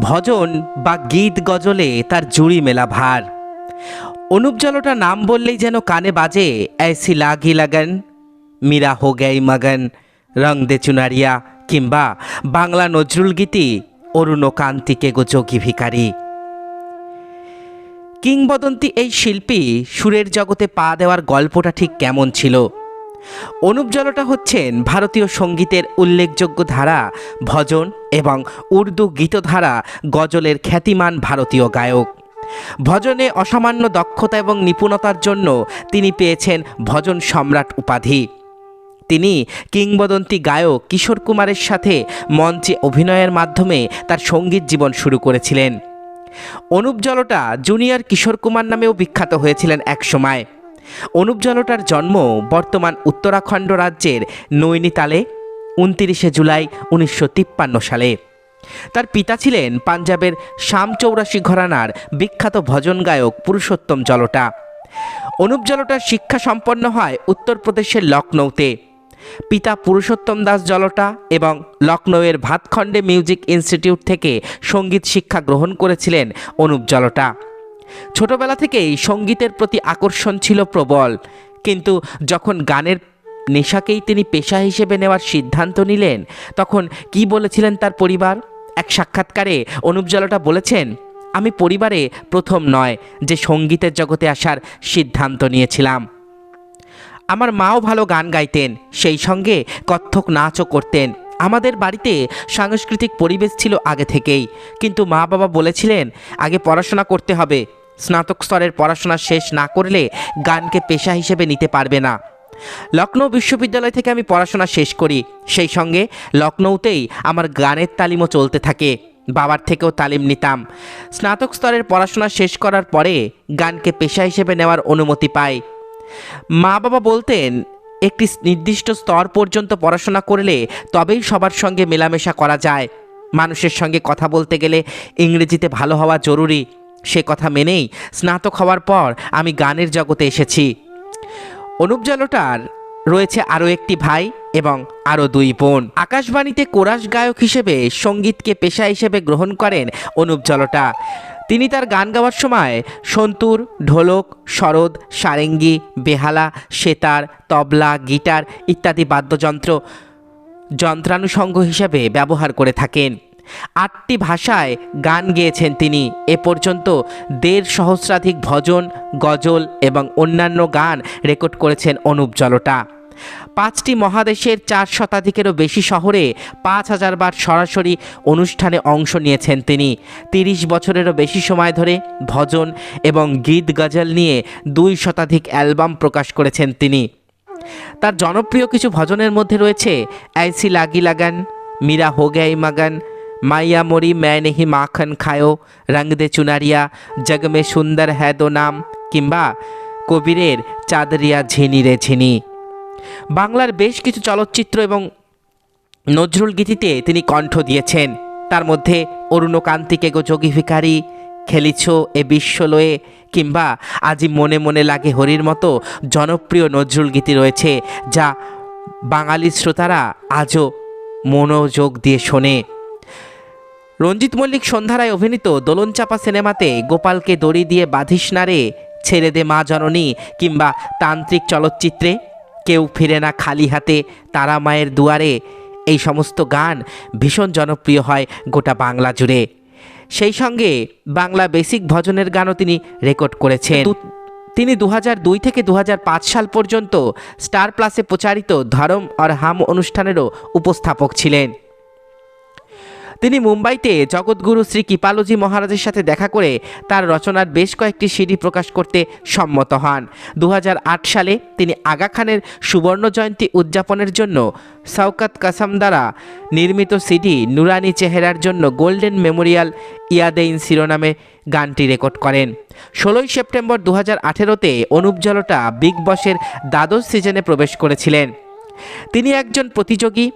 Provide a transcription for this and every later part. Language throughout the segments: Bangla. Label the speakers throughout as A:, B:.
A: ভজন বা গীত গজলে তার জুড়ি মেলা ভার। অনুপ জলটা নাম বললেই যেন কানে বাজে ऐसी লাগি লাগন, মীরা হো গেই মগন, রং দে চুনারিয়া, কিংবা বাংলা নজরুল গীতি, অরুণ কান্তিকে গো যোগী ভিকারী কিংবদন্তি এই শিল্পী সুরের জগতে পা দেওয়ার গল্পটা ঠিক কেমন ছিল? অনুপ জলটা হচ্ছেন ভারতীয় সঙ্গীতের উল্লেখযোগ্য ধারা, ভজন এবং উর্দু গীতধারা গজলের খ্যাতিমান ভারতীয় গায়ক। ভজনে অসামান্য দক্ষতা এবং নিপুণতার জন্য তিনি পেয়েছেন ভজন সম্রাট উপাধি। তিনি কিংবদন্তি গায়ক কিশোর কুমারের সাথে মঞ্চে অভিনয়ের মাধ্যমে তার সংগীত জীবন শুরু করেছিলেন। অনুপ জলটা জুনিয়র কিশোর কুমার নামেও বিখ্যাত হয়েছিলেন একসময়। অনুপ জলটার জন্ম বর্তমান উত্তরাখণ্ড রাজ্যের নৈনিতালে, উনতিরিশে জুলাই উনিশশো তিপ্পান্ন সালে। তার পিতা ছিলেন পাঞ্জাবের শাম চৌরাশি ঘরানার বিখ্যাত ভজন গায়ক পুরুষোত্তম জলটা। অনুপ জলটার শিক্ষা সম্পন্ন হয় উত্তরপ্রদেশের লখনৌতে। পিতা পুরুষোত্তম দাস জলটা এবং লখনৌয়ের ভাতখণ্ডে মিউজিক ইনস্টিটিউট থেকে সংগীত শিক্ষা গ্রহণ করেছিলেন অনুপ জলটা ছোটবেলা থেকেই সঙ্গীতের প্রতি আকর্ষণ ছিল প্রবল, কিন্তু যখন গানের নেশাকেই তিনি পেশা হিসেবে নেওয়ার সিদ্ধান্ত নিলেন, তখন কি বলেছিলেন তার পরিবার? এক সাক্ষাৎকারে অনুপ জলটা বলেছেন, আমি পরিবারে প্রথম নয়, যে সঙ্গীতের জগতে আসার সিদ্ধান্ত নিয়েছিলাম। আমার মাও ভালো গান গাইতেন, সেই সঙ্গে কত্থক নাচও করতেন। আমাদের বাড়িতে সাংস্কৃতিক পরিবেশ ছিল আগে থেকেই, কিন্তু মা বাবা বলেছিলেন, আগে পড়াশোনা করতে হবে স্নাতক স্তরের পড়াশোনা শেষ না করলে গানকে পেশা হিসেবে নিতে পারবে না। লখনৌ বিশ্ববিদ্যালয় থেকে আমি পড়াশোনা শেষ করি। সেই সঙ্গে লখনৌতেই আমার গানের তালিমও চলতে থাকে। বাবার থেকেও তালিম নিতাম। স্নাতক স্তরের পড়াশোনা শেষ করার পরে গানকে পেশা হিসেবে নেওয়ার অনুমতি পাই। মা বাবা বলতেন, একটি নির্দিষ্ট স্তর পর্যন্ত পড়াশোনা করলে তবেই সবার সঙ্গে মেলামেশা করা যায়। মানুষের সঙ্গে কথা বলতে গেলে ইংরেজিতে ভালো হওয়া জরুরি। সে কথা মেনেই স্নাতক হওয়ার পর আমি গানের জগতে এসেছি। অনুপ জলটার রয়েছে আরও একটি ভাই এবং আরও দুই বোন। আকাশবাণীতে কোরাস গায়ক হিসেবে সঙ্গীতকে পেশা হিসেবে গ্রহণ করেন অনুপ জলটা। তিনি তার গান গাওয়ার সময় সন্তুর, ঢোলক সরোদ সারেঙ্গি, বেহালা, সেতার, তবলা, গিটার ইত্যাদি বাদ্যযন্ত্র যন্ত্রানুষঙ্গ হিসেবে ব্যবহার করে থাকেন। আটটি ভাষায় গান গেয়েছেন তিনি। এ পর্যন্ত দেড় সহস্রাধিক ভজন, গজল এবং অন্যান্য গান রেকর্ড করেছেন অনুপ জলটা। পাঁচটি মহাদেশের চার শতাধিকেরও বেশি শহরে পাঁচ হাজার বার সরাসরি অনুষ্ঠানে অংশ নিয়েছেন তিনি। তিরিশ বছরেরও বেশি সময় ধরে ভজন এবং গীত গজল নিয়ে দুই শতাধিক অ্যালবাম প্রকাশ করেছেন তিনি। তার জনপ্রিয় কিছু ভজনের মধ্যে রয়েছে ऐसी লাগি লাগান মীরা হো গেই মগন মাইয়া মরি मैं नहीं মাখন খায়ো রং দে চুনারিয়া জগ মে সুন্দর হ্যায় দো নাম কিংবা কবিরের চাদরিয়া ঝিনি রে ঝিনি বাংলার বেশ কিছু চলচ্চিত্র এবং নজরুল গীতিতে তিনি কণ্ঠ দিয়েছেন তার মধ্যে অরুণকান্তিকে গো যোগী ভিকারি খেলিছ এ বিশ্বলয়ে কিংবা আজি মনে মনে লাগে হরির মতো জনপ্রিয় নজরুল গীতি রয়েছে যা বাঙালি শ্রোতারা আজও মনোযোগ দিয়ে শোনে রঞ্জিত মল্লিক সন্ধ্যারায় অভিনীত দোলন দোলনচাপা সিনেমাতে গোপালকে দড়ি দিয়ে বাঁধিস না রে ছেড়ে দে মা জননী কিংবা তান্ত্রিক চলচ্চিত্রে। কেউ ফিরে না খালি হাতে তারা মায়ের দুয়ারে। এই সমস্ত গান ভীষণ জনপ্রিয় হয় গোটা বাংলা জুড়ে। সেই সঙ্গে বাংলা বেসিক ভজনের গানও তিনি রেকর্ড করেছেন। তিনি দু দুই থেকে দু হাজার পাঁচ সাল পর্যন্ত স্টার প্লাসে প্রচারিত ধরম আর হাম অনুষ্ঠানেরও উপস্থাপক ছিলেন। তিনি মুম্বাইতে জগৎগুরু শ্রী কৃপালজি মহারাজের সাথে দেখা করে তার রচনার বেশ কয়েকটি সিডি প্রকাশ করতে সম্মত হন। দু হাজার আট সালে তিনি আগা খানের সুবর্ণ জয়ন্তী উদযাপনের জন্য শওকত কাসাম দ্বারা নির্মিত সিডি নুরানি চেহারার জন্য গোল্ডেন মেমোরিয়াল ইয়াদেইন শিরোনামে গানটি রেকর্ড করেন। ষোলোই সেপ্টেম্বর দু হাজার আঠেরোতে অনুপ জলটা বিগ বসের দ্বাদশ সিজনে প্রবেশ করেছিলেন। তিনি একজন প্রতিযোগী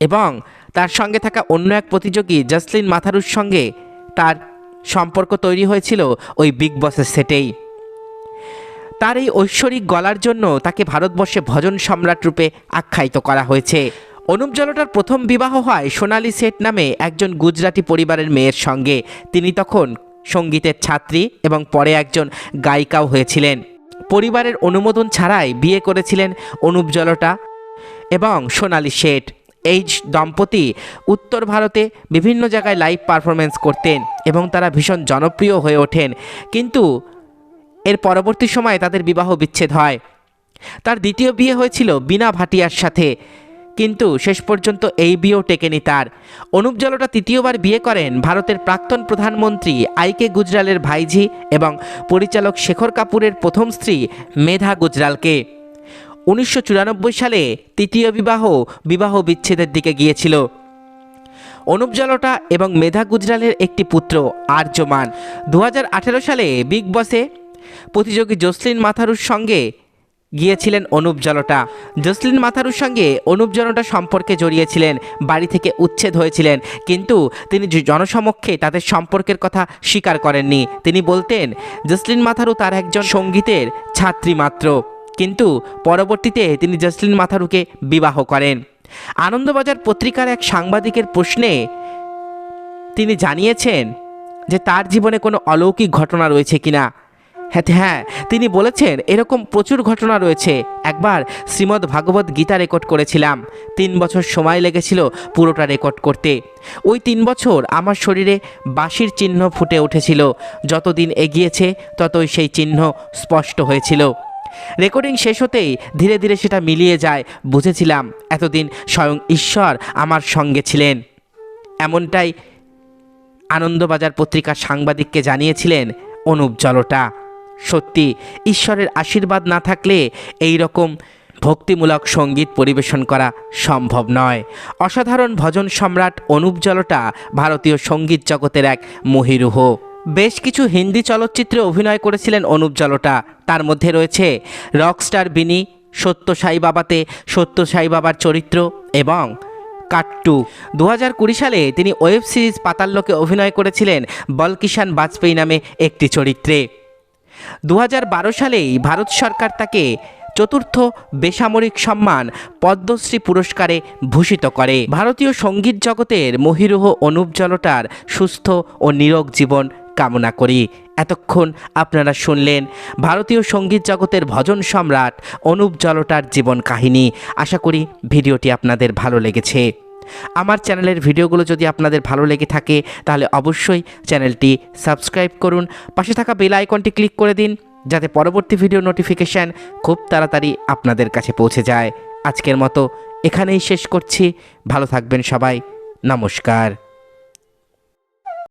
A: এবং তার সঙ্গে থাকা অন্য এক প্রতিযোগী জাসলিন মাথারুর সঙ্গে তার সম্পর্ক তৈরি হয়েছিল ওই বিগ বসের সেটেই। তার এই ঐশ্বরিক গলার জন্য তাকে ভারতবর্ষে ভজন সম্রাট রূপে আখ্যায়িত করা হয়েছে। অনুপ জলোটার প্রথম বিবাহ হয় সোনালী শেঠ নামে একজন গুজরাটি পরিবারের মেয়ের সঙ্গে। তিনি তখন সঙ্গীতের ছাত্রী এবং পরে একজন গায়িকাও হয়েছিলেন। পরিবারের অনুমোদন ছাড়াই বিয়ে করেছিলেন অনুপ জলোটা এবং সোনালী শেঠ। এই দম্পতি উত্তর ভারতে বিভিন্ন জায়গায় লাইভ পারফরমেন্স করতেন এবং তারা ভীষণ জনপ্রিয় হয়ে ওঠেন। কিন্তু এর পরবর্তী সময়ে তাদের বিবাহ বিচ্ছেদ হয়। তার দ্বিতীয় বিয়ে হয়েছিল বিনা ভাটিয়ার সাথে। কিন্তু শেষ পর্যন্ত এই বিয়েও টেকেনি তার। অনুপ জলোটা তৃতীয়বার বিয়ে করেন ভারতের প্রাক্তন প্রধানমন্ত্রী আইকে গুজরালের ভাইঝি এবং পরিচালক শেখর কাপুরের প্রথম স্ত্রী মেধা গুজরালকে। উনিশশো চুরানব্বই সালে তৃতীয় বিবাহ বিবাহ বিচ্ছেদের দিকে গিয়েছিল। অনুপ জলোটা এবং মেধা গুজরালের একটি পুত্র, আর্যমান। দু হাজার আঠেরো সালে বিগ বসে প্রতিযোগী জসলিন মাথারুর সঙ্গে গিয়েছিলেন অনুপ জলোটা। জসলিন মাথারুর সঙ্গে অনুপ জলোটা সম্পর্কে জড়িয়েছিলেন, বাড়ি থেকে উচ্ছেদ হয়েছিলেন, কিন্তু তিনি জনসমক্ষে তাদের সম্পর্কের কথা স্বীকার করেননি। তিনি বলতেন, জসলিন মাথারু তার একজন সঙ্গীতের ছাত্রী মাত্র। কিন্তু পরবর্তীতে তিনি জসলিন মাথারুকে বিবাহ করেন। আনন্দবাজার পত্রিকার এক সাংবাদিকের প্রশ্নে তিনি জানিয়েছেন যে তার জীবনে কোনো অলৌকিক ঘটনা রয়েছে কিনা। হ্যাঁ হ্যাঁ তিনি বলেছেন এরকম প্রচুর ঘটনা রয়েছে। একবার শ্রীমদ্ ভাগবত গীতা রেকর্ড করেছিলাম। তিন বছর সময় লেগেছিল পুরোটা রেকর্ড করতে। ওই তিন বছর আমার শরীরে বাঁশির চিহ্ন ফুটে উঠেছিল। যতদিন এগিয়েছে, ততই সেই চিহ্ন স্পষ্ট হয়েছিল। রেকর্ডিং শেষ হতেই ধীরে ধীরে সেটা মিলিয়ে যায়। বুঝেছিলাম, এতদিন স্বয়ং ঈশ্বর আমার সঙ্গে ছিলেন। এমনটাই আনন্দবাজার পত্রিকার সাংবাদিককে জানিয়েছিলেন অনুপ জলটা। সত্যি, ঈশ্বরের আশীর্বাদ না থাকলে এই রকম ভক্তিমূলক সংগীত পরিবেশন করা সম্ভব নয়। অসাধারণ ভজন সম্রাট অনুপ জলটা ভারতীয় সংগীত জগতের এক মহিরুহ। বেশ কিছু হিন্দি চলচ্চিত্রে অভিনয় করেছিলেন অনুপ জলটা। তার মধ্যে রয়েছে রকস্টার বিনি, সত্য সাই বাবাতে, সত্য সাই বাবার চরিত্র এবং কাট্টু। দু হাজার কুড়ি সালে তিনি ওয়েব সিরিজ পাতাল্লোকে অভিনয় করেছিলেন বলকিষান বাজপেয়ী নামে একটি চরিত্রে। দু বারো সালেই ভারত সরকার তাকে চতুর্থ বেসামরিক সম্মান পদ্মশ্রী পুরস্কারে ভূষিত করে। ভারতীয় সংগীত জগতের মহিরুহ অনুপ জলটার সুস্থ ও নিরোগ জীবন কামনা করি। এতক্ষণ আপনারা শুনলেন ভারতীয় সংগীত জগতের ভজন সম্রাট অনুপ জলটার জীবন কাহিনী। আশা করি ভিডিওটি আপনাদের ভালো লেগেছে। আমার চ্যানেলের ভিডিওগুলো যদি আপনাদের ভালো লেগে থাকে, তাহলে অবশ্যই চ্যানেলটি সাবস্ক্রাইব করুন। পাশে থাকা বেল আইকনটি ক্লিক করে দিন, যাতে পরবর্তী ভিডিও নোটিফিকেশান খুব তাড়াতাড়ি আপনাদের কাছে পৌঁছে যায়। আজকের মতো এখানেই শেষ করছি। ভালো থাকবেন সবাই। নমস্কার।